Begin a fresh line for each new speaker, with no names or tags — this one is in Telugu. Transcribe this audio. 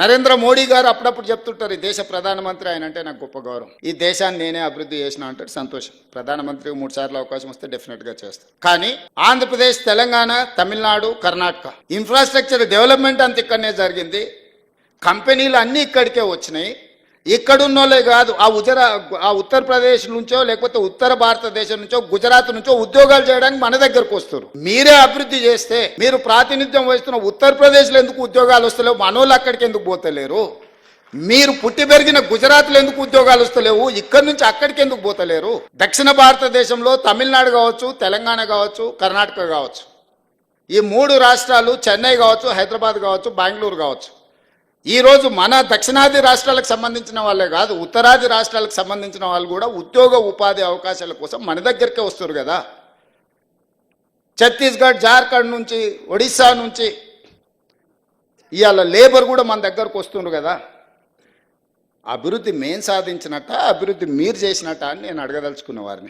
నరేంద్ర మోడీ గారు అప్పుడప్పుడు చెప్తుంటారు ఈ దేశ ప్రధానమంత్రి ఆయన అంటే నాకు గొప్ప గౌరవం. ఈ దేశాన్ని నేనే అభివృద్ధి చేసిన అంటాడు సంతోషం. ప్రధానమంత్రికి మూడు సార్లు అవకాశం వస్తే డెఫినెట్గా చేస్తారు. కానీ ఆంధ్రప్రదేశ్ తెలంగాణ తమిళనాడు కర్ణాటక ఇన్ఫ్రాస్ట్రక్చర్ డెవలప్మెంట్ అంత ఇక్కడనే జరిగింది. కంపెనీలు అన్నీ ఇక్కడికే వచ్చినాయి. ఇక్కడున్నోళ్ళే కాదు ఆ ఉజరా ఆ ఉత్తరప్రదేశ్ నుంచో లేకపోతే ఉత్తర భారతదేశం నుంచో గుజరాత్ నుంచో ఉద్యోగాలు చేయడానికి మన దగ్గరకు వస్తారు మీరే అభివృద్ధి చేస్తే మీరు ప్రాతినిధ్యం వహిస్తున్న ఉత్తరప్రదేశ్లో ఎందుకు ఉద్యోగాలు వస్తలేవు? మనోళ్ళు అక్కడికి ఎందుకు పోతలేరు? మీరు పుట్టి పెరిగిన గుజరాత్లో ఎందుకు ఉద్యోగాలు వస్తలేవు? ఇక్కడి నుంచి అక్కడికి ఎందుకు పోతలేరు? దక్షిణ భారతదేశంలో తమిళనాడు కావచ్చు తెలంగాణ కావచ్చు కర్ణాటక కావచ్చు. ఈ మూడు రాష్ట్రాలు చెన్నై కావచ్చు హైదరాబాద్ కావచ్చు బెంగళూరు కావచ్చు. ఈ రోజు మన దక్షిణాది రాష్ట్రాలకు సంబంధించిన వాళ్ళే కాదు ఉత్తరాది రాష్ట్రాలకు సంబంధించిన వాళ్ళు కూడా ఉద్యోగ ఉపాధి అవకాశాల కోసం మన దగ్గరికే వస్తారు కదా. ఛత్తీస్గఢ్ జార్ఖండ్ నుంచి ఒడిశా నుంచి ఇవాళ లేబర్ కూడా మన దగ్గరకు వస్తుండ్రు కదా. అభివృద్ధి మేం సాధించినట్ట అభివృద్ధి మీరు చేసినట్ట అని నేను అడగదలుచుకున్న వారిని.